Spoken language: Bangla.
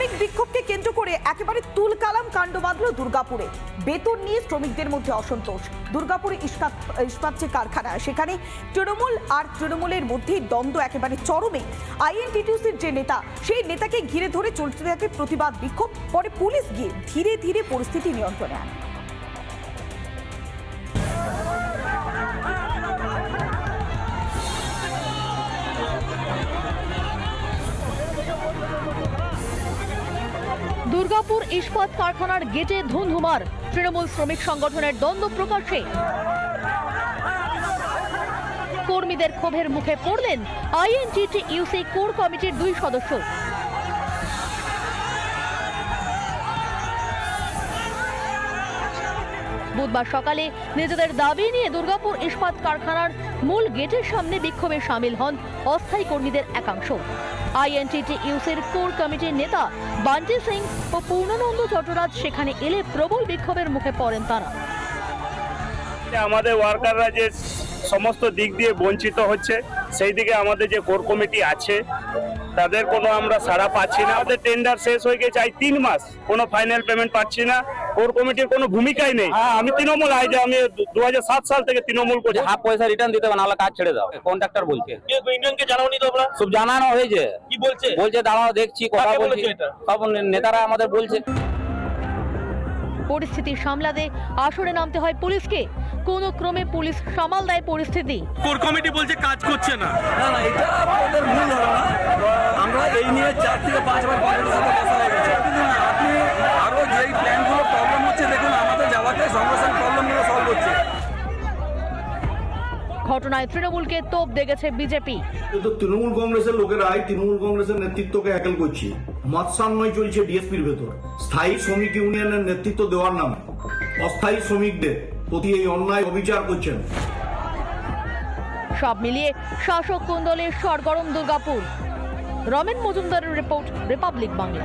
শ্রমিক বিক্ষোভকে কেন্দ্র করে একেবারে তুলকালাম কাণ্ড বাঁধল দুর্গাপুরে। বেতন নিয়ে শ্রমিকদের মধ্যে অসন্তোষ। দুর্গাপুরে ইস্পাত ইস্পাত যে কারখানা। সেখানে তৃণমূল আর তৃণমূলের মধ্যে দ্বন্দ্ব একেবারে চরমে। আইএনটিটিউসির যে নেতা, সেই নেতাকে ঘিরে ধরে চলতে থাকে প্রতিবাদ বিক্ষোভ। পরে পুলিশ গিয়ে ধীরে ধীরে পরিস্থিতি নিয়ন্ত্রণে আনে। দুর্গাপুর ইস্পাত কারখানার গেটে ধুন্ধুমার। তৃণমূল শ্রমিক সংগঠনের দ্বন্দ্ব প্রকাশে কর্মীদের ক্ষোভের মুখে পড়লেন আইএনটিটি ইউসি কোর কমিটির দুই সদস্য। বুধবার সকালে নিজেদের দাবি নিয়ে দুর্গাপুর ইস্পাত কারখানার মূল গেটের সামনে বিক্ষোভে সামিল হন অস্থায়ী কর্মীদের একাংশ। আইএনটিটি ইউসির কোর কমিটির নেতা বান্টি সিং ও পূর্ণানন্দ চট্টরাজ সেখানে এলে প্রবল বিক্ষোভের মুখে পড়েন তারা। আমাদের ওয়ার্কাররা যে সমস্ত দিক দিয়ে বঞ্চিত হচ্ছে, সেই দিকে আমাদের যে কোর কমিটি আছে, তাদের কোনো আমরা সাড়া পাচ্ছি না। আমাদের টেন্ডার শেষ হয়ে গেছে তিন মাস কোনো ফাইনাল পেমেন্ট পাচ্ছি না। কোর কমিটির কোনো ভূমিকাই নেই। হ্যাঁ আমি তৃণমূল আই যে আমি দু সাত সাল থেকে তৃণমূল করছি হাফ পয়সা রিটার্ন দিতে নাহলে কাজ ছেড়ে দাও। কন্ট্রাক্টর বলছে। ইউনিয়নকে জানাওনি তো সব জানানো হয়েছে। কি বলছে? বলছে দাঁড়াও দেখছি কথা বলছি। সব নেতারা আমাদের বলছে। পরিস্থিতি সামলাতে আসরে নামতে হয় পুলিশকে। কোনো ক্রমে পুলিশ সামাল দেয় পরিস্থিতি। কোর কমিটি বলছে কাজ করছে না। না না এটা আমাদের ভুল ধারণা। আমরা এই নিয়ে চার থেকে পাঁচবার ঘটনায় তৃণমূলকে তোপ দেখেছে বিজেপি। তৃণমূল কংগ্রেসের লোকেরাই তৃণমূল কংগ্রেসের নেতৃত্বকে হ্যাকেল করছে। মৎসান্ময় চলছে ডিএসপির ভেতর। স্থায়ী শ্রমিক ইউনিয়নের নেতৃত্ব দেওয়ার নামে। অস্থায়ী শ্রমিকদের প্রতি এই অন্যায় অবিচার করছেন। সব মিলিয়ে শাসক কুন্দলে সরগরম দুর্গাপুর? রমেন মজুমদারের রিপোর্ট রিপাবলিক বাংলা।